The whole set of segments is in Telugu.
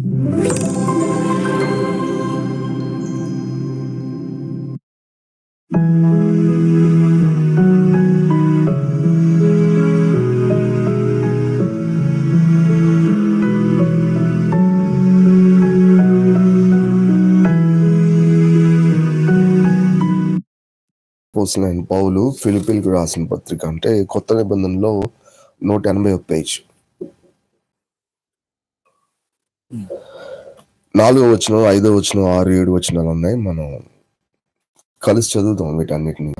పోసిన పౌలు ఫిలిపిల్కి రాసిన పత్రిక అంటే కొత్త నిబంధనలో నూట ఎనభై ఒక పేజ్. నాలుగో వచ్చిన ఐదో వచ్చిన ఆరు ఏడు వచనాలు ఉన్నాయి. మనం కలిసి చదువుతాం వీటన్నిటిని.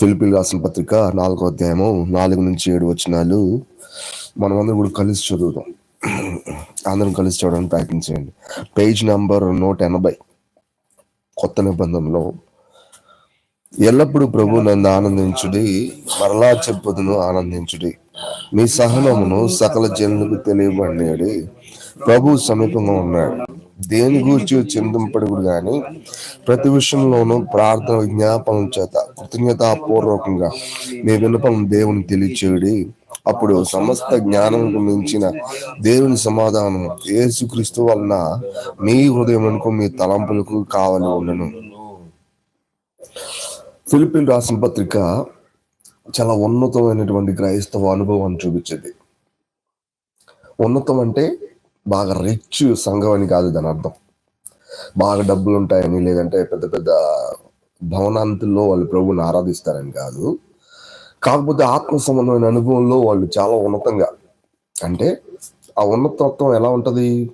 ఫిలిపిల్ రాసిన పత్రిక నాలుగో అధ్యాయము నాలుగు నుంచి ఏడు వచనాలు. మనం అందరం కూడా కలిసి చదువుతాం. అందరం కలిసి చదవడానికి చేయండి. పేజ్ నంబర్ నూట ఎనభై. కొత్త నిబంధనలో ఎల్లప్పుడూ ప్రభు నన్ను ఆనందించుడి మరలా చెప్పుదును ఆనందించుడి. మీ సహనమును సకల జనులకు తెలియబడినాడు ప్రభు సమీపంగా ఉన్నాడు. దేని గూర్చి చింతింపడుగుడు గాని ప్రతి విషయంలోనూ ప్రార్థన విజ్ఞాపనం చేత కృతజ్ఞతాపూర్వకంగా మీ వినపం దేవుని తెలియచేయడి. అప్పుడు సమస్త జ్ఞానం మించిన దేవుని సమాధానం యేసుక్రీస్తు వలన మీ హృదయమునకు మీ తలంపులకు కావాలి ఉండను. ఫిలిపిన్ రాసిన పత్రిక చాలా ఉన్నతమైనటువంటి క్రైస్తవ అనుభవాన్ని చూపించింది. ఉన్నతం అంటే బాగా రిచ్ సంఘం అని కాదు దాని అర్థం. బాగా డబ్బులు ఉంటాయని లేదంటే పెద్ద పెద్ద భవనాంతుల్లో వాళ్ళు ప్రభువుని ఆరాధిస్తారని కాదు. కాకపోతే ఆత్మ సంబంధమైన అనుభవంలో వాళ్ళు చాలా ఉన్నతంగా. అంటే ఆ ఉన్నతత్వం ఎలా ఉంటుంది?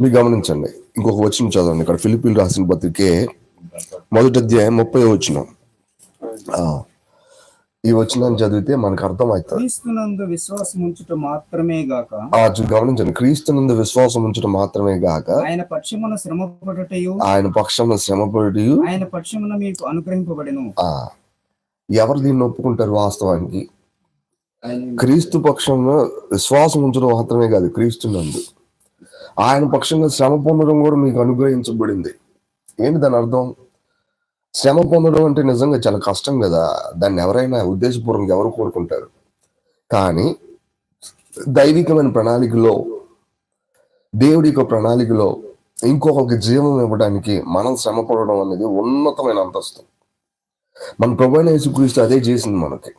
మీరు గమనించండి. ఇంకొక వచ్చిన చదవండి. ఇక్కడ ఫిలిపిన్ రాసిన పత్రికే మొదటి అధ్యాయం ముప్పై వచ్చిన ఈ వచ్చిన చదివితే మనకు అర్థమవుతుంది. క్రీస్తునందు విశ్వాసం ఉంచుట మాత్రమే గాక గమనించండి. క్రీస్తునందు విశ్వాసం ఉంచడం మాత్రమే గాక ఆయన పక్షమున శ్రమ పడుటయు ఆయన పక్షంలో శ్రమపడి ఆయన పక్షమున మీకు అనుగ్రహింపబడెను. ఆ ఎవరు దీన్ని ఒప్పుకుంటారు వాస్తవానికి? క్రీస్తు పక్షంలో విశ్వాసం ఉంచడం మాత్రమే కాదు క్రీస్తు నందు ఆయన పక్షంగా శ్రమ పొందడం కూడా మీకు అనుగ్రహించబడింది. ఏంటి దాని అర్థం? శ్రమ పొందడం అంటే నిజంగా చాలా కష్టం కదా. దాన్ని ఎవరైనా ఉద్దేశపూర్వకంగా ఎవరు కోరుకుంటారు? కానీ దైవికమైన ప్రణాళికలో దేవుడి యొక్క ప్రణాళికలో ఇంకొకరికి జీవం ఇవ్వడానికి మనం శ్రమ పడడం అనేది ఉన్నతమైన అంతస్తు. మన ప్రభుత్వ యేసుక్రీస్తు అదే చేసింది మనకి.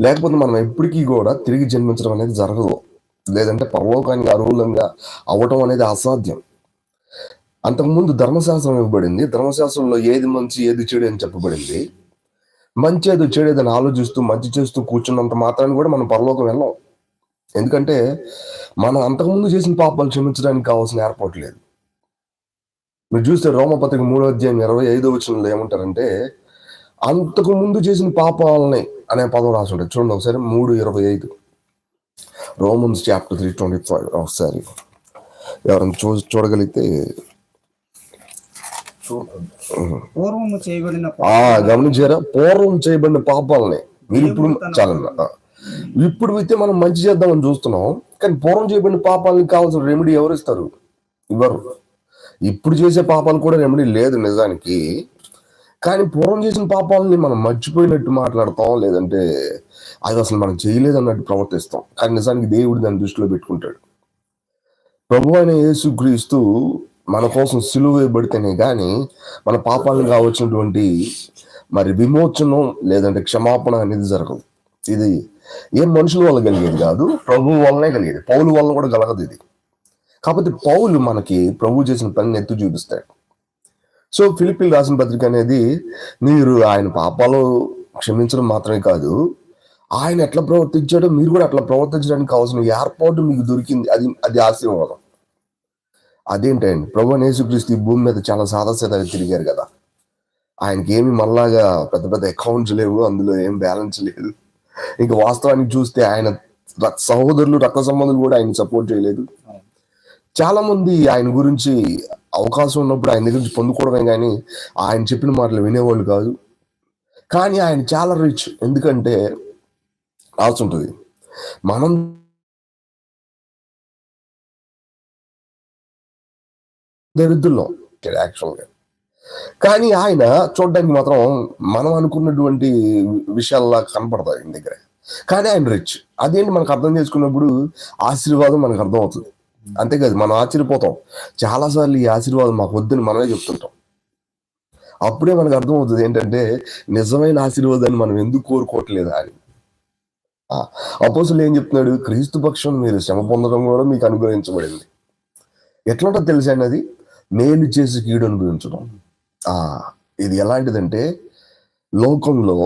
లేకపోతే మనం ఎప్పటికీ కూడా తిరిగి జన్మించడం అనేది జరగదు. లేదంటే పరలోకానికి అర్హులంగా అవ్వటం అనేది అసాధ్యం. అంతకుముందు ధర్మశాస్త్రం ఇవ్వబడింది. ధర్మశాస్త్రంలో ఏది మంచి ఏది చెడు అని చెప్పబడింది. మంచి ఏదో చెడు ఏదని ఆలోచిస్తూ మంచి చేస్తూ కూర్చున్నంత మాత్రాన్ని కూడా మనం పరలోకం వెళ్ళాం. ఎందుకంటే మనం అంతకుముందు చేసిన పాపాలు క్షమించడానికి కావాల్సిన ఏర్పాటు లేదు. మీరు చూస్తే రోమపతికి మూడో అధ్యాయం ఇరవై ఐదో వచనంలో ఏమంటారంటే అంతకు ముందు చేసిన పాపాలని అనే పదం రాసి ఉంటుంది చూడండి ఒకసారి మూడు ఇరవై ఐదు. Romans chapter three twenty five. ఒకసారి ఎవరైనా చూ చూడగలిగితే పూర్వము చేయబడిన ఆ గమనించారా? పూర్వం చేయబడిన పాపాలని. మీరు ఇప్పుడు చాలన్నా ఆ. ఇప్పుడు అయితే మనం మంచి చేద్దామని చూస్తున్నాం. కానీ పూర్వం చేయబడిన పాపాలని కావాల్సిన రెమెడీ ఎవరు ఇస్తారు? ఇవ్వరు. ఇప్పుడు చేసే పాపాలు కూడా రెమెడీ లేదు నిజానికి. కానీ పూర్వం చేసిన పాపాలని మనం మర్చిపోయినట్టు మాట్లాడతాం. లేదంటే అది అసలు మనం చేయలేదు అన్నట్టు ప్రవర్తిస్తాం. కానీ నిజానికి దేవుడు దాన్ని దృష్టిలో పెట్టుకుంటాడు. ప్రభు అయిన యేసుక్రీస్తు మన కోసం సిలువ వేయబడితేనే కానీ మన పాపాలను కావచ్చినటువంటి మరి విమోచనం లేదంటే క్షమాపణ అనేది జరగదు. ఇది ఏం మనుషుల వల్ల కలిగేది కాదు ప్రభు వల్లనే కలిగేది. పౌలు వల్ల కూడా కలగదు ఇది. కాకపోతే పౌలు మనకి ప్రభు చేసిన పనిని ఎత్తు చూపిస్తాడు. సో ఫిలిపిల్ రాసిన పత్రిక అనేది మీరు ఆయన పాపాలు క్షమించడం మాత్రమే కాదు ఆయన ఎట్లా ప్రవర్తించాడో మీరు కూడా అట్లా ప్రవర్తించడానికి కావాల్సిన ఏర్పాటు మీకు దొరికింది. అది అది ఆశీర్వాదం. అదేంటండి? ప్రభు యేసుక్రీస్తు ఈ భూమి మీద చాలా సాదాసీదాగా తిరిగారు కదా. ఆయనకి ఏమి మళ్ళాగా పెద్ద పెద్ద అకౌంట్స్ లేవు అందులో ఏం బ్యాలెన్స్ లేదు. ఇంకా వాస్తవానికి చూస్తే ఆయన రక్- సహోదరులు రక్త సంబంధులు కూడా ఆయన సపోర్ట్ చేయలేదు. చాలా మంది ఆయన గురించి అవకాశం ఉన్నప్పుడు ఆయన గురించి పొందుకోవడమే కానీ ఆయన చెప్పిన మాటలు వినేవాళ్ళు కాదు. కానీ ఆయన చాలా రిచ్ ఎందుకంటే రాసి ఉంటుంది మనం దరిద్రులం యాక్చువల్గా కానీ ఆయన చూడడానికి మాత్రం మనం అనుకున్నటువంటి విషయాల్లా కనపడతాయి ఆయన దగ్గర. కానీ ఆయన రిచ్ అదేంటి మనకు అర్థం చేసుకున్నప్పుడు ఆశీర్వాదం మనకు అర్థం అవుతుంది అంతేకాదు మనం ఆశ్చర్యపోతాం. చాలాసార్లు ఈ ఆశీర్వాదం మాకు వద్దని మనమే చెప్తుంటాం. అప్పుడే మనకు అర్థమవుతుంది ఏంటంటే నిజమైన ఆశీర్వాదాన్ని మనం ఎందుకు కోరుకోవట్లేదు అని అపోసులు ఏం చెప్తున్నాడు? క్రీస్తు పక్షం మీరు శ్రమ పొందడం కూడా మీకు అనుగ్రహించబడింది. ఎట్లుంటో తెలుసా అండి అది? మేలు చేసి కీడు అనుభవించడం ఇది ఎలాంటిదంటే లోకంలో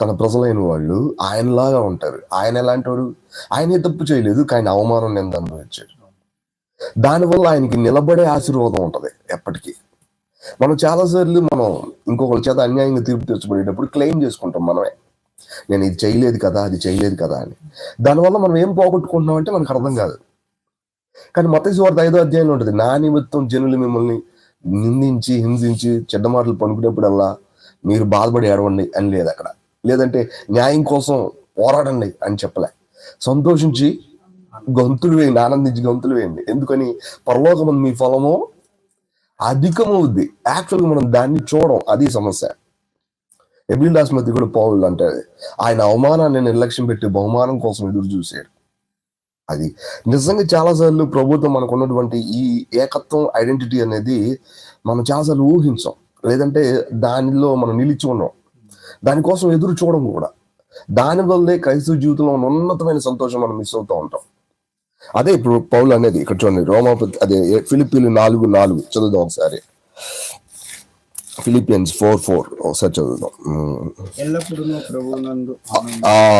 తన ప్రజలైన వాళ్ళు ఆయనలాగా ఉంటారు. ఆయన ఎలాంటి వాడు ఆయనే తప్పు చేయలేదు కానీ అవమానం నేను అనుభవించాడు దానివల్ల ఆయనకి నిలబడే ఆశీర్వాదం ఉంటుంది ఎప్పటికీ. మనం చాలాసార్లు మనం ఇంకొకరి చేత అన్యాయంగా తీర్పు తెచ్చబడేటప్పుడు క్లెయిమ్ చేసుకుంటాం మనమే. నేను ఇది చేయలేదు కదా అది చేయలేదు కదా అని. దానివల్ల మనం ఏం పోగొట్టుకుంటున్నాం అంటే మనకు అర్థం కాదు. కానీ మత వార్త ఐదో అధ్యాయంలో ఉంటుంది. నా నిమిత్తం జనులు మిమ్మల్ని నిందించి హింసించి చెడ్డ మాటలు పనుకునేప్పుడల్లా మీరు బాధపడి ఏడవండి అని లేదు అక్కడ. లేదంటే న్యాయం కోసం పోరాడండి అని చెప్పలే. సంతోషించి గొంతులు వేయండి ఆనందించి గొంతులు వేయండి. ఎందుకని? పరలోకం మీ ఫలము అధికమవుద్ది. యాక్చువల్గా మనం దాన్ని చూడం అది సమస్య. ఎబిల్ మధ్య కూడా పౌరులు అంటే ఆయన అవమానాన్ని నిర్లక్ష్యం పెట్టి బహుమానం కోసం ఎదురు చూశాడు. అది. నిజంగా చాలాసార్లు ప్రభుత్వం మనకు ఉన్నటువంటి ఈ ఏకత్వం ఐడెంటిటీ అనేది మనం చాలాసార్లు ఊహించాం. లేదంటే దానిలో మనం నిలిచి ఉన్నాం. దానికోసం ఎదురు చూడడం కూడా. దానివల్లే క్రైస్తవ జీవితంలో ఉన్న ఉన్నతమైన సంతోషం మనం మిస్ అవుతూ ఉంటాం. అదే ఇప్పుడు పౌలు అనేది ఇక్కడ చూడండి రోమా అదే ఫిలిపిలు నాలుగు నాలుగు చదువుదాం ఒకసారి. Philippians four four. ఒకసారి చదువుదాం.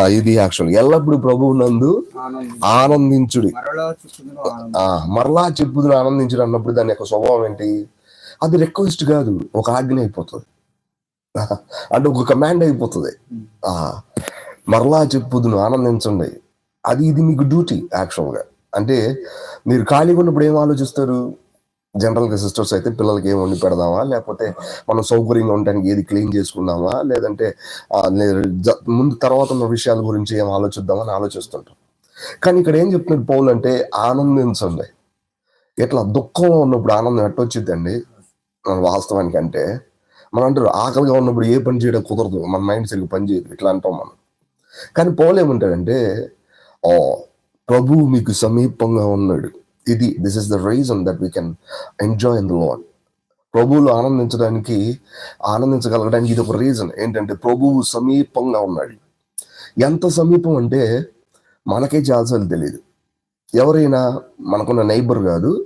ఇది యాక్చువల్. ఎల్లప్పుడు ప్రభువు నందు ఆనందం ఆనందించుడి. మరలా చెప్పుదును ఆనందించడం అన్నప్పుడు దాని యొక్క స్వభావం ఏంటి? అది రిక్వెస్ట్ కాదు. ఒక ఆజ్ఞ అయిపోతుంది. అంటే ఒక కమాండ్ అయిపోతుంది. ఆ మరలా చెప్పుదును ఆనందించండి. అది ఇది మీకు డ్యూటీ యాక్చువల్గా అంటే మీరు ఖాళీగా ఉన్నప్పుడు ఏం ఆలోచిస్తారు? జనరల్గా సిస్టర్స్ అయితే పిల్లలకి ఏం వండి పెడదామా? లేకపోతే మనం సౌకర్యంగా ఉండడానికి ఏది క్లీన్ చేసుకుందామా? లేదంటే జ- ముందు తర్వాత ఉన్న విషయాల గురించి ఏం ఆలోచిద్దామని ఆలోచిస్తుంటాం. కానీ ఇక్కడ ఏం చెప్తున్నాడు పౌలు అంటే ఆనందించండి. ఇట్లా దుఃఖంలో ఉన్నప్పుడు ఆనందం ఎట్టొచ్చిద్దండి? మన వాస్తవానికి అంటే మనం అంటారు ఆకలిగా ఉన్నప్పుడు ఏ పని చేయడం కుదరదు. మన మైండ్ సరిగ్గా పని చేయదు. ఇట్లా అంటాం మనం. కానీ పౌలు ఏమంటాడంటే ఓ ప్రభువు మీకు సమీపంగా ఉన్నాడు. ఇది this is the reason that we can enjoy in the Lord ప్రభువులు ఆనందించడానికి ఆనందించగలగడానికి ఇది ఒక రీజన్ ఏంటంటే ప్రభువు సమీపంగా ఉన్నాడు. ఎంత సమీపం అంటే మనకే చాలాసార్లు తెలియదు ఎవరైనా మనకున్న నైబర్ కాదు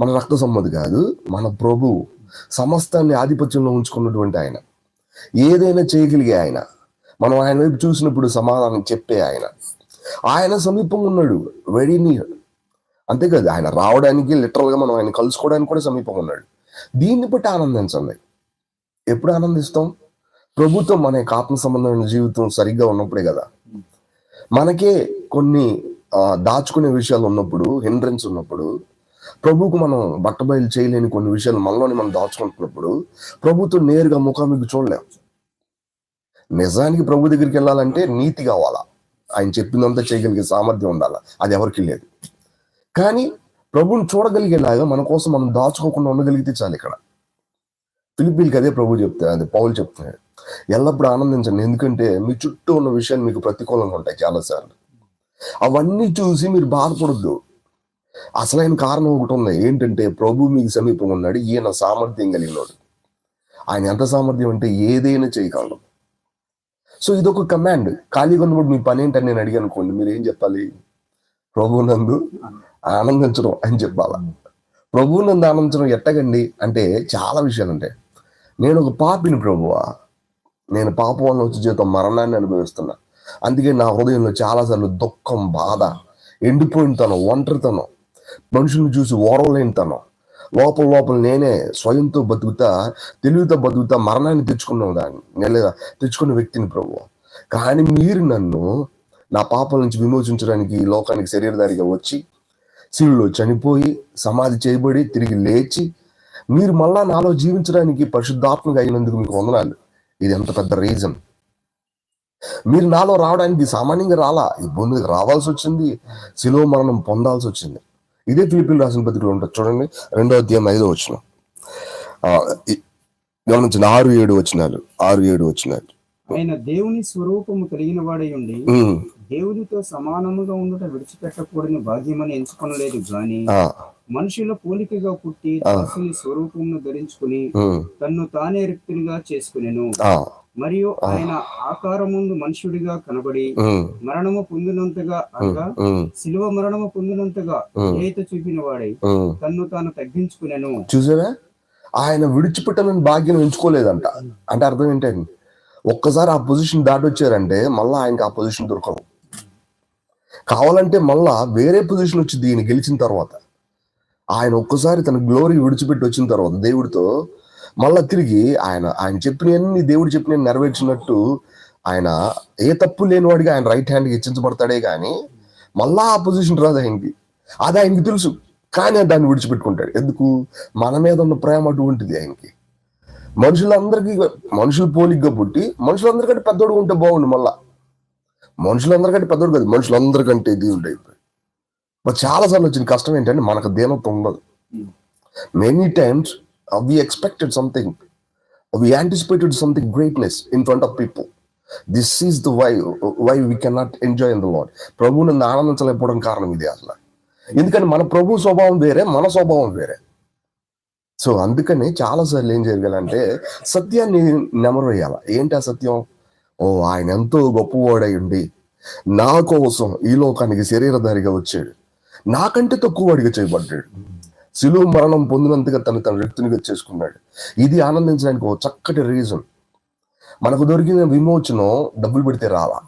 మన రక్త సమ్మతి కాదు మన ప్రభు సమస్తాన్ని ఆధిపత్యంలో ఉంచుకున్నటువంటి ఆయన. ఏదైనా చేయగలిగే ఆయన. మనం ఆయన వైపు చూసినప్పుడు సమాధానం చెప్పే ఆయన. ఆయన సమీపంగా ఉన్నాడు. వెరీ నియర్ అంతేకాదు ఆయన రావడానికి లిటరల్గా మనం ఆయన కలుసుకోవడానికి కూడా సమీపంగా ఉన్నాడు. దీన్ని బట్టి ఆనందించండి. ఎప్పుడు ఆనందిస్తాం? ప్రభుత్వం మన యొక్క ఆత్మ సంబంధమైన జీవితం సరిగ్గా ఉన్నప్పుడే కదా. మనకే కొన్ని దాచుకునే విషయాలు ఉన్నప్పుడు హిండ్రెన్స్ ఉన్నప్పుడు ప్రభువుకు మనం బట్టబయలు చేయలేని కొన్ని విషయాలు మనలోనే మనం దాచుకుంటున్నప్పుడు ప్రభుత్వం నేరుగా ముఖాముఖి చూడలేం. నిజానికి ప్రభు దగ్గరికి వెళ్ళాలంటే నీతి కావాలా? ఆయన చెప్పిందంతా చేయగలిగే సామర్థ్యం ఉండాలా? అది ఎవరికి లేదు. కానీ ప్రభుని చూడగలిగేలాగా మన కోసం మనం దాచుకోకుండా ఉండగలిగితే చాలు ఇక్కడ. ఫిలిపీలకి అదే ప్రభు చెప్తాడు అది పౌలు చెప్తున్నాడు ఎల్లప్పుడూ ఆనందించండి. ఎందుకంటే మీ చుట్టూ ఉన్న విషయాలు మీకు ప్రతికూలంగా ఉంటాయి చాలాసార్లు. అవన్నీ చూసి మీరు బాధపడద్దు. అసలైన కారణం ఒకటి ఉంది. ఏంటంటే ప్రభు మీకు సమీపంగా ఉన్నాడు. ఈయన సామర్థ్యం కలిగినోడు ఆయన ఎంత సామర్థ్యం అంటే ఏదైనా చేయగలడు. సో ఇదొక కమాండ్. ఖాళీగా ఉన్నప్పుడు మీ పని ఏంటని నేను అడిగాను అనుకోండి. మీరు ఏం చెప్పాలి? ప్రభు నందు ఆనందించడం అని చెప్పాలా. ప్రభు నందు ఆనందించడం ఎట్టగండి? అంటే చాలా విషయాలు ఉంటాయి నేను ఒక పాపిని ప్రభువా. నేను పాపం వల్ల వచ్చే జీవితం మరణాన్ని అనుభవిస్తున్నా. అందుకే నా హృదయంలో చాలాసార్లు దుఃఖం బాధ ఎండిపోయిన తనం ఒంటరితనం మనుషుల్ని చూసి ఓరలేని తనం. లోపల లోపల నేనే స్వయంతో బతుకుతా తెలివితో బతుకుతా మరణాన్ని తెచ్చుకున్న దాన్ని లేదా తెచ్చుకున్న వ్యక్తిని ప్రభు కానీ మీరు నన్ను నా పాపల నుంచి విమోచించడానికి ఈ లోకానికి శరీరధారిగా వచ్చి శిలులో చనిపోయి సమాధి చేయబడి తిరిగి లేచి మీరు మళ్ళా నాలో జీవించడానికి పరిశుద్ధాత్మగా అయినందుకు మీకు వందనాలు. ఇది ఎంత పెద్ద రీజన్. మీరు నాలో రావడానికి సామాన్యంగా రాలా? ఇబ్బంది రావాల్సి వచ్చింది. శిలువ మరణం పొందాల్సి వచ్చింది. ఇదే ఫిలిపిన్ రాసిన పత్రికలో ఉంటుంది. చూడండి రెండో అధ్యాయం ఐదో వచ్చిన గమనించండి ఆరు ఏడు వచ్చినాలు ఆరు ఏడు వచ్చినాలు ఆయన దేవుని స్వరూపము కలిగిన వాడై ఉండి దేవునితో సమానముగా ఉండుట విడిచిపెట్టకూడని భాగ్యమని ఎంచుకొనలేదు గాని మనుషుల పోలికగా పుట్టి. దాసుని స్వరూపమును ధరించుకుని తన్ను తానే రిక్తునిగా చేసుకునేను. మరియు ఆయన ఆకారముందు మనుషుడిగా కనబడి మరణము పొందినంతగా అనగా శిలువ మరణము పొందినంతగా ఏత చూపిన వాడై. తన్ను తాను తగ్గించుకునేను. చూసారా? ఆయన విడిచిపెట్టనని భాగ్యం ఎంచుకోలేదంట. అంటే అర్థం ఏంటండి? ఒక్కసారి ఆ పొజిషన్ దాటి వచ్చారంటే మళ్ళా ఆయనకి ఆ పొజిషన్ దొరకదు. కావాలంటే మళ్ళా వేరే పొజిషన్ వచ్చింది ఈయన గెలిచిన తర్వాత. ఆయన ఒక్కసారి తన గ్లోరీ విడిచిపెట్టి వచ్చిన తర్వాత దేవుడితో మళ్ళా తిరిగి ఆయన ఆయన చెప్పినవన్నీ దేవుడు చెప్పిన నెరవేర్చినట్టు ఆయన ఏ తప్పు లేనివాడిగా ఆయన రైట్ హ్యాండ్కి హెచ్చించబడతాడే కానీ మళ్ళా ఆ పొజిషన్ రాదు ఆయనకి. అది ఆయనకి తెలుసు. కానీ దాన్ని విడిచిపెట్టుకుంటాడు. ఎందుకు? మన మీద ఉన్న ప్రేమ అటువంటిది ఆయనకి. మనుషులందరికీ మనుషులు పోలిగ్గా పుట్టి మనుషులందరికంటే పెద్దోడు ఉంటే బాగుండు మళ్ళా. మనుషులందరికంటే పెద్దోడు కాదు మనుషులందరికంటే దేవుడు అయిపోయి చాలా సార్లు వచ్చిన కష్టం ఏంటంటే మనకు దేనత్వం ఉండదు many times we expected something we anticipated something greatness in front of people this is the why why we cannot enjoy in the Lord ప్రభువుని ఆనందించలేకపోవడం కారణం ఇది అసలు. ఎందుకంటే మన ప్రభు స్వభావం వేరే మన స్వభావం వేరే. సో అందుకని చాలాసార్లు ఏం జరగాలంటే సత్యాన్ని నెమరేయాల ఏంటి ఆ సత్యం? ఓ ఆయన ఎంతో గొప్పవాడై ఉండి నా కోసం ఈ లోకానికి శరీరధారిగా వచ్చాడు. నాకంటే తక్కువ వాడిగా చేయబడ్డాడు. శిలువ మరణం పొందినంతగా తను తన వ్యక్తినిగా చేసుకున్నాడు ఇది ఆనందించడానికి ఒక చక్కటి రీజన్ మనకు దొరికిన విమోచనం డబ్బులు పెడితే రాలా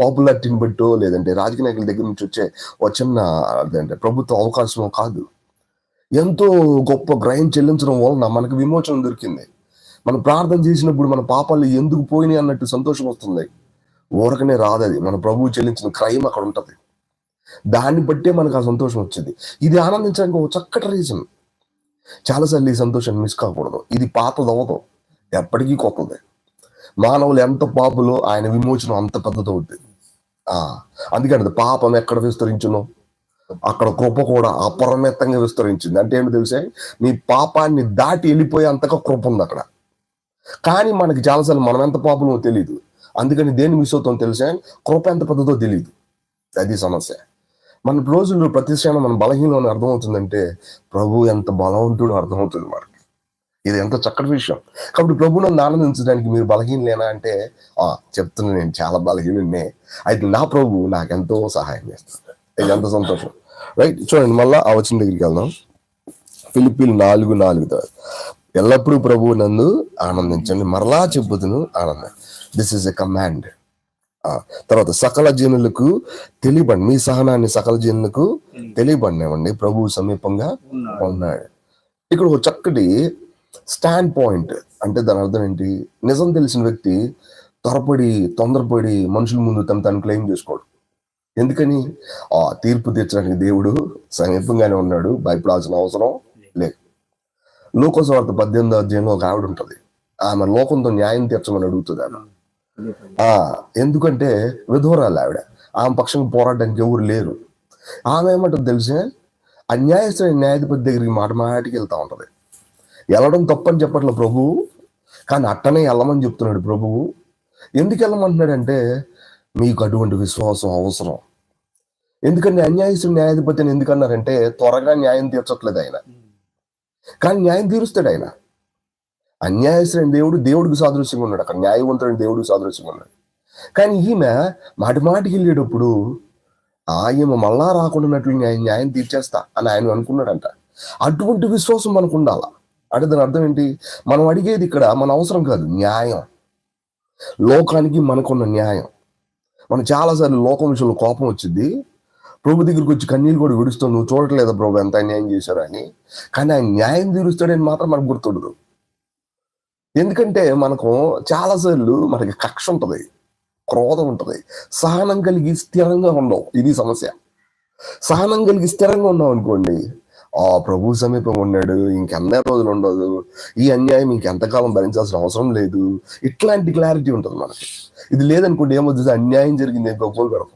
పాపులారిటీని బట్టో లేదంటే రాజకీయ నాయకుల దగ్గర నుంచి వచ్చే ఒక చిన్న అదంటే ప్రభుత్వ అవకాశమో కాదు. ఎంతో గొప్ప గ్రహం చెల్లించడం వలన మనకు విమోచనం దొరికింది. మనం ప్రార్థన చేసినప్పుడు మన పాపాలు ఎందుకు పోయినాయి అన్నట్టు సంతోషం వస్తుంది. ఊరకనే రాదది మన ప్రభువు చెల్లించిన క్రైమ్ అక్కడ ఉంటుంది. దాన్ని బట్టే మనకు ఆ సంతోషం వచ్చింది. ఇది ఆనందించడానికి ఒక చక్కటి రీజన్ చాలాసార్లు ఈ సంతోషాన్ని మిస్ కాకూడదు. ఇది పాతది అవ్వదు. ఎప్పటికీ కొత్తది. మానవులు ఎంత పాపులో ఆయన విమోచనం అంత పెద్దది అవుతుంది ఆ అందుకని పాపం ఎక్కడ విస్తరించును? అక్కడ కృప కూడా అపరిమితంగా విస్తరించింది. అంటే ఏంటో తెలిసే? మీ పాపాన్ని దాటి వెళ్ళిపోయే అంతగా కృప ఉంది అక్కడ. కానీ మనకి చాలాసార్లు మనం ఎంత పాపమో తెలియదు అందుకని దేన్ని మిస్ అవుతాం తెలుసా? కృప ఎంత పెద్దదో తెలియదు అది సమస్య. మన రోజుల్లో ప్రతి క్షణం మన బలహీనం అని అర్థమవుతుందంటే ప్రభు ఎంత బలవంతుడు అర్థమవుతుంది మనకి. ఇది ఎంత చక్కటి విషయం. కాబట్టి ప్రభు నన్ను ఆనందించడానికి మీరు బలహీనలేనా అంటే ఆ చెప్తున్నా నేను చాలా బలహీనున్నే అయితే నా ప్రభు ఎంతో సహాయం చేస్తాడు. ఇది ఎంత సంతోషం. రైట్ చూడండి మళ్ళీ ఆ వచ్చిన దగ్గరికి వెళ్దాం. ఫిలిపిల్ నాలుగు నాలుగు ఎల్లప్పుడూ ప్రభువు నందు ఆనందించండి. మరలా చెప్పుతును ఆనందం. దిస్ ఇస్ ఎ కమాండ్ తర్వాత సకల జనులకు తెలియబండి మీ సహనాన్ని సకల జనులకు తెలియబండివ్వండి ప్రభువు సమీపంగా ఉన్నాడు. ఉన్నాడు. ఇక్కడ ఒక చక్కటి స్టాండ్ పాయింట్ అంటే దాని అర్థం ఏంటి? నిజం తెలిసిన వ్యక్తి త్వరపడి తొందరపడి మనుషుల ముందు తను తను క్లెయిమ్ చేసుకోడు. ఎందుకని? ఆ తీర్పు తీర్చడానికి దేవుడు సమీపంగానే ఉన్నాడు. భయపడాల్సిన అవసరం లేదు. లోకోసవార్త పద్దెనిమిదో అధ్యాయంలో ఒక ఆవిడ ఉంటుంది. ఆమె లోకంతో న్యాయం తీర్చమని అడుగుతుంది ఆమె. ఆ ఎందుకంటే విధువరాలు ఆవిడ. ఆమె పక్షంగా పోరాడడానికి ఎవరు లేరు. ఆమె ఏమంటుంది తెలిసే? అన్యాయస్తున్న న్యాయాధిపతి దగ్గరికి మాట మాటికి వెళ్తా ఉంటది. వెళ్ళడం తప్పని చెప్పట్లే ప్రభువు కానీ అట్టనే వెళ్ళమని చెప్తున్నాడు ప్రభువు ఎందుకు వెళ్ళమంటున్నాడంటే మీకు అటువంటి విశ్వాసం అవసరం. ఎందుకంటే అన్యాయస్తున్న న్యాయాధిపతి అని ఎందుకన్నారంటే త్వరగా న్యాయం తీర్చట్లేదు ఆయన. కానీ న్యాయం తీరుస్తాడు ఆయన. అన్యాయస్తుడైన దేవుడు దేవుడికి సాదృశ్యంగా ఉన్నాడు. అక్కడ న్యాయవంతుడైన దేవుడికి సాదృశ్యంగా ఉన్నాడు. కానీ ఈమె మాటి మాటికి వెళ్ళేటప్పుడు ఆయన మళ్ళా రాకుండానట్లు న్యాయం న్యాయం తీర్చేస్తా అని ఆయన అనుకున్నాడంట. అటువంటి విశ్వాసం మనకు ఉండాలా అంటే దాని అర్థం ఏంటి? మనం అడిగేది ఇక్కడ మన అవసరం కాదు న్యాయం. లోకానికి మనకున్న న్యాయం. మనం చాలాసార్లు లోకం విషయంలో కోపం వచ్చింది. ప్రభు దగ్గరికి వచ్చి కన్నీళ్ళు కూడా విడుస్తావు నువ్వు చూడట్లేదు ప్రభు ఎంత అన్యాయం చేశారు అని. కానీ ఆయన న్యాయం తీరుస్తాడని మాత్రం మనకు గుర్తుండదు. ఎందుకంటే మనకు చాలాసార్లు మనకి కక్ష ఉంటుంది క్రోధం ఉంటుంది. సహనం కలిగి స్థిరంగా ఉండవు ఇది సమస్య. సహనం కలిగి స్థిరంగా ఉన్నాం అనుకోండి ఆ ప్రభు సమీపం ఉన్నాడు ఇంకెన్న రోజులు ఉండదు. ఈ అన్యాయం ఇంకెంతకాలం భరించాల్సిన అవసరం లేదు. ఇట్లాంటి క్లారిటీ ఉంటుంది మనకి. ఇది లేదనుకోండి ఏమొద్దు అన్యాయం జరిగింది గొప్పలు పెడతాం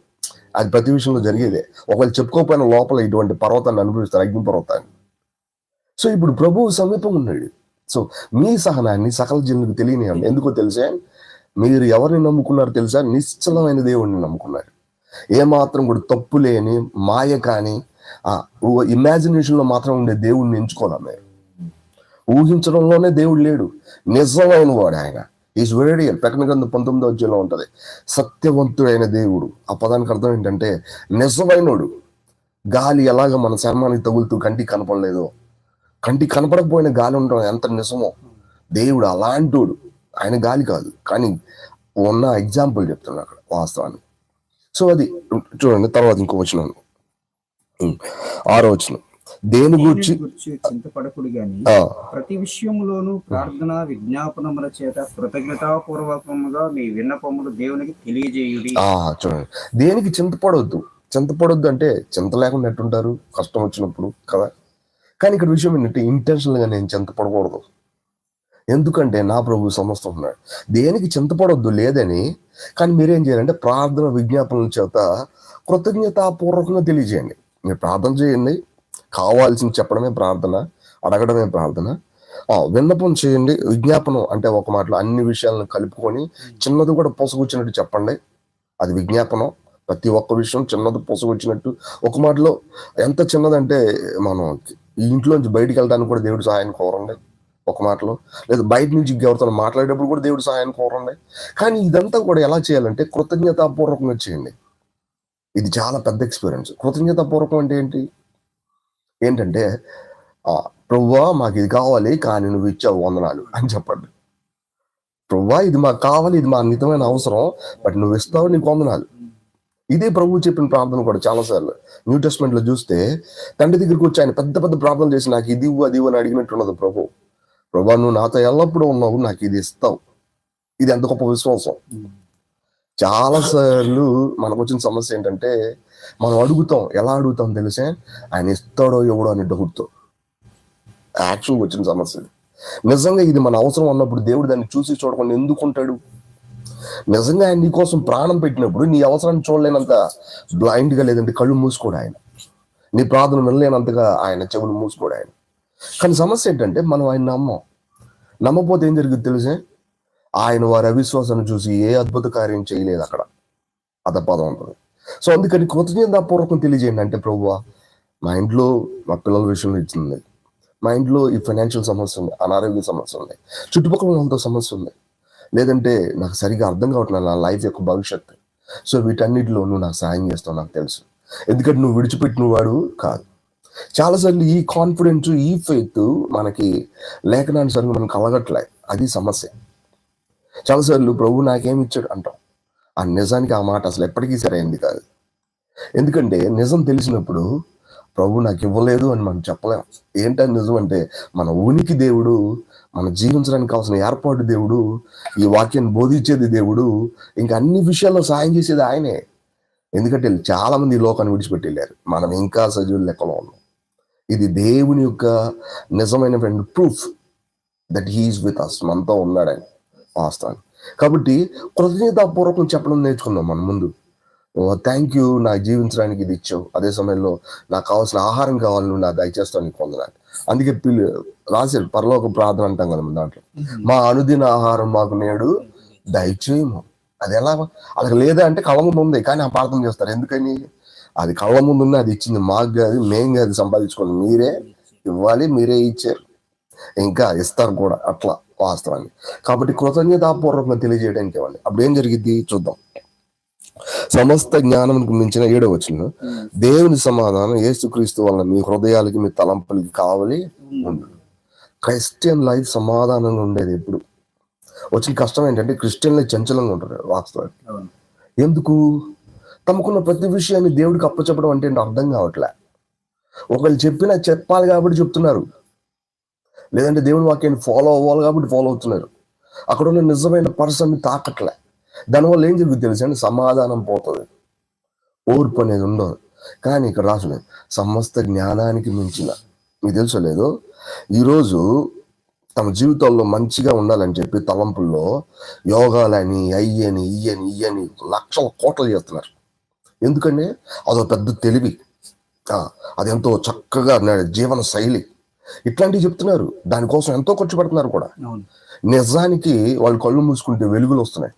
అది ప్రతి విషయంలో జరిగేదే. ఒకవేళ చెప్పుకోకపోయిన లోపల ఇటువంటి పర్వతాన్ని అనుభవిస్తారు అగ్ని పర్వతాన్ని. సో ఇప్పుడు ప్రభువు సమీపం ఉన్నాడు. సో మీ సహనాన్ని సకల జనులకు తెలియని ఎందుకో తెలిసే? మీరు ఎవరిని నమ్ముకున్నారో తెలుసా? నిశ్చలమైన దేవుడిని నమ్ముకున్నారు ఏమాత్రం కూడా తప్పు లేని మాయ కానీ ఇమాజినేషన్లో మాత్రం ఉండే దేవుడిని ఎంచుకోవాలి మీరు ఊహించడంలోనే దేవుడు లేడు. నిజమైన వాడు ఆయన. Is very real. ప్రకటన గ్రంథం పంతొమ్మిదో అధ్యాయంలో ఉంటుంది. సత్యవంతుడైన దేవుడు. ఆ పదానికి అర్థం ఏంటంటే నిజమైనోడు. గాలి ఎలాగ మన చర్మానికి తగులుతూ కంటికి కనపడలేదో. కంటికి కనపడకపోయిన గాలి ఉండడం ఎంత నిజమో. దేవుడు అలాంటోడు. ఆయన గాలి కాదు. కానీ ఉన్న ఎగ్జాంపుల్ చెప్తున్నాడు అక్కడ వాస్తవాన్ని సో అది చూడండి తర్వాత ఇంకో వచ్చిన ఆరో వచ్చిన దేని గురించి? చింతపడకుడు గాని ప్రతి విషయంలోనూ ప్రార్థన విజ్ఞాపనముల చేత కృతజ్ఞతాపూర్వకముగా మీ విన్నపములు దేవునికి తెలియజేయుడి. ఆ, చూడండి. దేనికి చింతపడవద్దు చింతపడొద్దు అంటే చింత లేకుండా ఎట్టుంటారు? కష్టం వచ్చినప్పుడు కదా? కానీ ఇక్కడ విషయం ఏంటంటే intentional గా నేను చింతపడకూడదు. ఎందుకంటే నా ప్రభు సమస్తం ఉన్నాడు. దేనికి చింతపడొద్దు లేదని కానీ మీరేం చేయాలంటే ప్రార్థన విజ్ఞాపనల చేత కృతజ్ఞతాపూర్వకంగా తెలియజేయండి. మీరు ప్రార్థన చేయండి. కావాల్సింది చెప్పడమే ప్రార్థన అడగడమే ప్రార్థన. విన్నపం చేయండి విజ్ఞాపనం అంటే ఒక మాటలో అన్ని విషయాలను కలుపుకొని చిన్నది కూడా పొసగుచ్చినట్టు చెప్పండి. అది విజ్ఞాపనం ప్రతి ఒక్క విషయం చిన్నది పొసగొచ్చినట్టు. ఒక మాటలో ఎంత చిన్నదంటే మనం ఈ ఇంట్లోంచి బయటికి వెళ్ళడానికి కూడా దేవుడు సహాయాన్ని కోరండి. ఒక మాటలో. లేదా బయట నుంచి ఎవరితో మాట్లాడేటప్పుడు కూడా దేవుడు సహాయాన్ని కోరండి. కానీ ఇదంతా కూడా ఎలా చేయాలంటే కృతజ్ఞతాపూర్వకంగా చేయండి. ఇది చాలా పెద్ద ఎక్స్పీరియన్స్. కృతజ్ఞతాపూర్వకం అంటే ఏంటి? ఏంటంటే ఆ, ప్రభువా మాకు ఇది కావాలి కానీ నువ్వు ఇచ్చావు వందనాలు అని చెప్పండి. ప్రభువా ఇది మాకు కావాలి ఇది మా నిజమైన అవసరం బట్ నువ్వు ఇస్తావు నీకు వందనాలు. ఇదే ప్రభువు చెప్పిన ప్రార్థన కూడా చాలాసార్లు. న్యూ టెస్ట్మెంట్లో చూస్తే తండ్రి దగ్గరికి వచ్చి ఆయన పెద్ద పెద్ద ప్రార్థన చేసి నాకు ఇది ఇవ్వు అది ఇవ్వు అని అడిగినట్టున్నది ప్రభు. ప్రభా నువ్వు నాతో ఎల్లప్పుడూ ఉన్నావు నాకు ఇది ఇస్తావు. ఇది ఎంత గొప్ప విశ్వాసం. చాలా సార్లు మనకు వచ్చిన సమస్య ఏంటంటే మనం అడుగుతాం ఎలా అడుగుతాం తెలిసే? ఆయన ఇస్తాడో ఎవడో అని డౌట్తో యాక్చువల్గా వచ్చిన సమస్య నిజంగా ఇది మన అవసరం ఉన్నప్పుడు దేవుడు దాన్ని చూసి చూడకుండా ఎందుకు ఉంటాడు? నిజంగా ఆయన నీకోసం ప్రాణం పెట్టినప్పుడు నీ అవసరాన్ని చూడలేనంత బ్లైండ్గా లేదంటే కళ్ళు మూసుకోడు ఆయన. నీ ప్రార్థన వినలేనంతగా ఆయన చెవులు మూసుకోడు ఆయన. కానీ సమస్య ఏంటంటే మనం ఆయన నమ్మం. నమ్మపోతే ఏం జరిగింది తెలిసే? ఆయన వారి అవిశ్వాసాన్ని చూసి ఏ అద్భుత కార్యం చేయలేదు అక్కడ. అదపదం ఉంటుంది. సో అందుకని కృతజ్ఞతాపూర్వకం తెలియజేయండి అంటే ప్రభువా మా ఇంట్లో మా పిల్లల విషయంలో ఇచ్చింది. మా ఇంట్లో ఈ ఫైనాన్షియల్ సమస్య ఉంది అనారోగ్య సమస్య ఉంది చుట్టుపక్కల వాళ్ళతో సమస్య ఉంది. లేదంటే నాకు సరిగా అర్థం కావట్లేదు నా లైఫ్ యొక్క భవిష్యత్తు. సో వీటన్నిటిలో నువ్వు నాకు సాయం చేస్తావు నాకు తెలుసు. ఎందుకంటే నువ్వు విడిచిపెట్టిన వాడు కాదు. చాలాసార్లు ఈ కాన్ఫిడెన్స్ ఈ ఫెయిత్ మనకి లేఖనానుసారంగా మనం కలగట్లే. అది సమస్య. చాలాసార్లు ప్రభు నాకేమి ఇచ్చాడు అంటాం. ఆ నిజానికి ఆ మాట అసలు ఎప్పటికీ సరైంది కాదు. ఎందుకంటే నిజం తెలిసినప్పుడు ప్రభు నాకు ఇవ్వలేదు అని మనం చెప్పలేం. ఏంటని నిజం అంటే మన ఉనికి దేవుడు మన జీవించడానికి కావాల్సిన ఏర్పాటు దేవుడు ఈ వాక్యాన్ని బోధించేది దేవుడు ఇంకా అన్ని విషయాల్లో సాయం చేసేది ఆయనే. ఎందుకంటే చాలా మంది ఈ లోకాన్ని విడిచిపెట్టి వెళ్ళారు. మనం ఇంకా సజీవులు లెక్కలో ఉన్నాం. ఇది దేవుని యొక్క నిజమైన proof that he is with us మనతో ఉన్నాడని వాస్తవాన్ని కాబట్టి కృతజ్ఞతాపూర్వకం చెప్పడం నేర్చుకుందాం మన ముందు. థ్యాంక్ యూ నాకు జీవించడానికి ఇది ఇచ్చావు. అదే సమయంలో నాకు కావాల్సిన ఆహారం కావాలి నువ్వు నా దయచేస్తావు నీకు పొందడానికి అందుకే పిల్లి రాశారు పరలోక ప్రార్థన అంటాం కదా దాంట్లో. మా అనుదిన ఆహారం మాకు నేడు దయచేయము. అది ఎలా? అలాగ లేదా అంటే కళ్ళ ముందు ఉంది కానీ ఆ ప్రార్థన చేస్తారు. ఎందుకని? అది కళ్ళ ముందు ఉంది అది ఇచ్చింది మాకు కాదు మేము కాదు సంపాదించుకోండి మీరే. ఇవ్వాలి మీరే ఇచ్చారు. ఇంకా ఇస్తారు కూడా అట్లా. వాస్తవాన్ని కాబట్టి కృతజ్ఞతాపూర్వకంగా తెలియజేయడానికి ఇవ్వండి. అప్పుడు ఏం జరిగింది చూద్దాం. సమస్త జ్ఞానంకు మించిన ఏడో వచ్చిన దేవుని సమాధానం యేసుక్రీస్తు వలన మీ హృదయాలకి మీ తలంపులకి కావాలి ఉండు. క్రిస్టియన్ లైఫ్ సమాధానంగా ఉండేది ఎప్పుడు? వచ్చిన కష్టం ఏంటంటే క్రిస్టియన్లు చంచలంగా ఉంటారు వాస్తవానికి. ఎందుకు? తమకున్న ప్రతి విషయాన్ని దేవుడికి అప్పచెప్పడం అంటే అర్థం కావట్లే. ఒకళ్ళు చెప్పినా చెప్పాలి కాబట్టి చెప్తున్నారు. లేదంటే దేవుడి వాక్యాన్ని ఫాలో అవ్వాలి కాబట్టి ఫాలో అవుతున్నారు అక్కడ ఉన్న నిజమైన పర్సన్ని తాకట్లే. దానివల్ల ఏం జరుగుతుంది తెలుసు అండి? సమాధానం పోతుంది. ఓర్పు అనేది ఉండదు. కానీ ఇక్కడ రాసులేదు సమస్త జ్ఞానానికి మించిన. మీకు తెలుసో లేదు? ఈరోజు తమ జీవితాల్లో మంచిగా ఉండాలని చెప్పి తలంపుల్లో యోగాలని అయ్యని ఇయ్యని ఇయ్యని లక్షల కోట్లు చేస్తున్నారు. ఎందుకంటే అదో పెద్ద తెలివి. అది అదెంతో చక్కగా జీవన శైలి. ఇట్లాంటివి చెప్తున్నారు. దానికోసం ఎంతో ఖర్చు పెడుతున్నారు కూడా. నిజానికి వాళ్ళు కళ్ళు మూసుకుంటే వెలుగులు వస్తున్నాయి.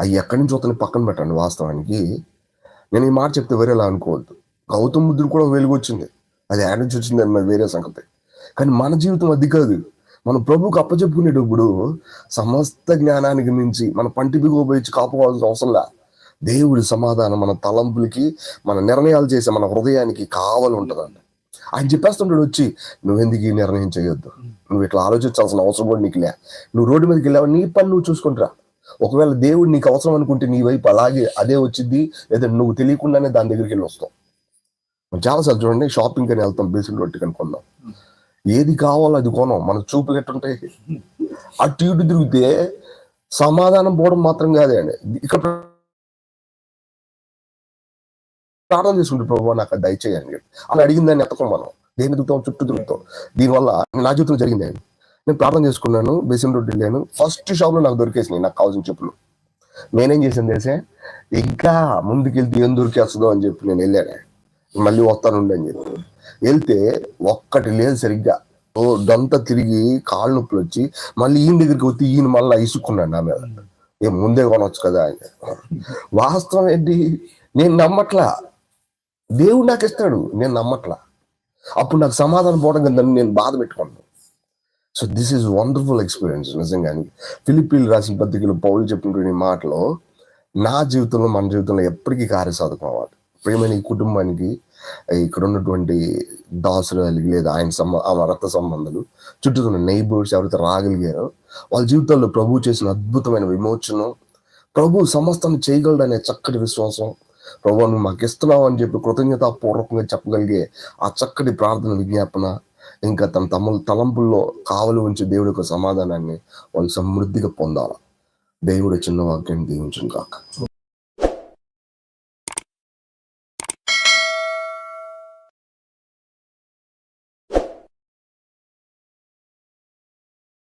అవి ఎక్కడి నుంచి వస్తున్నాయి పక్కన పెట్టండి వాస్తవానికి. నేను ఈ మాట చెప్తే వేరేలా అనుకోవద్దు. గౌతమ బుద్ధుడు కూడా వెలుగు వచ్చింది అది యాడ్ నుంచి వచ్చింది మరి వేరే సంగతి. కానీ మన జీవితం అది కాదు. మన ప్రభువుకు అప్పచెప్పుకునేటప్పుడు సమస్త జ్ఞానానికి మించి మన పంటి బిగుబోయించి కాపుకోవాల్సిన అవసరం లే. దేవుడి సమాధానం మన తలంపులకి మన నిర్ణయాలు చేసే మన హృదయానికి కావాలి ఉంటుందండి ఆయన చెప్పేస్తుంటాడు వచ్చి నువ్వెందుకు ఈ నిర్ణయం చేయొద్దు? నువ్వు ఇట్లా ఆలోచించాల్సిన అవసరం కూడా నీకు లే. నువ్వు రోడ్డు మీదకి వెళ్ళావు? నీ పని నువ్వు చూసుకుంటురా. ఒకవేళ దేవుడు నీకు అవసరం అనుకుంటే నీ వైపు అలాగే అదే వచ్చింది లేదా నువ్వు తెలియకుండానే దాని దగ్గరికి వెళ్ళి వస్తావు. చాలాసార్లు చూడండి షాపింగ్ అని వెళ్తాం బేసిన్ రొట్టె కనుక్కుందాం ఏది కావాలో అది కొనం మన చూపులు ఎట్టుంటాయి? అటు ఇటు తిరిగితే సమాధానం పోవడం మాత్రం కాదే అండి. ఇక్కడ ప్రార్థన చేసుకుంటు ప్రభు నాకు దయచేయని చెప్పి. అలా అడిగిన దాన్ని ఎత్తకం మనం. దేని దుఃఖం చుట్టూ తిరుగుతాం. దీనివల్ల నా జీవితంలో జరిగింది నేను ప్రార్థన చేసుకున్నాను బేసిన్ రోడ్ వెళ్ళాను. ఫస్ట్ షాప్లో నాకు దొరికేసినాయి నాకు కావాల్సిన చెప్పులు. నేనేం చేశాను తెలిసే? ఇంకా ముందుకెళ్తే ఏం దొరికేస్తుందో అని చెప్పి నేను వెళ్ళాను. మళ్ళీ వస్తానుండి అని చెప్పి. వెళ్తే ఒక్కటి లేదు సరిగ్గా. ఓ దంతా తిరిగి కాళ్ళు నొప్పులు వచ్చి మళ్ళీ ఈయన దగ్గరికి వచ్చి ఈయన మళ్ళీ ఇసుక్కున్నాను నా మీద. ఏ ముందే కొనొచ్చు కదా అని వాస్తవం ఏంటి? నేను నమ్మట్లా. దేవుడు నాకు ఇస్తాడు నేను నమ్మట్లా. అప్పుడు నాకు సమాధానం పోవడం కదా నేను బాధ పెట్టుకున్నాను so this is wonderful experience నిజంగాని ఫిలిపీలు రాసిన పత్రికలు పౌరులు చెప్పినటువంటి మాటలో నా జీవితంలో మన జీవితంలో ఎప్పటికీ కార్యసాధకం అవ్వాలి. ప్రేమైన ఈ కుటుంబానికి ఇక్కడ ఉన్నటువంటి దాసులు లేదా ఆయన సంబ ఆ రక్త సంబంధాలు చుట్టూ ఉన్న నైబర్స్ ఎవరైతే రాగలిగారో వాళ్ళ జీవితాల్లో ప్రభు చేసిన అద్భుతమైన విమోచనం ప్రభు సమస్తం చేయగలడనే చక్కటి విశ్వాసం ప్రభు నువ్వు మాకు ఇస్తున్నావు అని చెప్పి కృతజ్ఞతాపూర్వకంగా చెప్పగలిగే ఆ చక్కటి ప్రార్థన విజ్ఞాపన ఇంకా తన తమ తలంపుల్లో కావలి ఉంచి దేవుడి యొక్క సమాధానాన్ని వాళ్ళు సమృద్ధిగా పొందాలి. దేవుడు చిన్న వాక్యాన్ని దీవించును కాక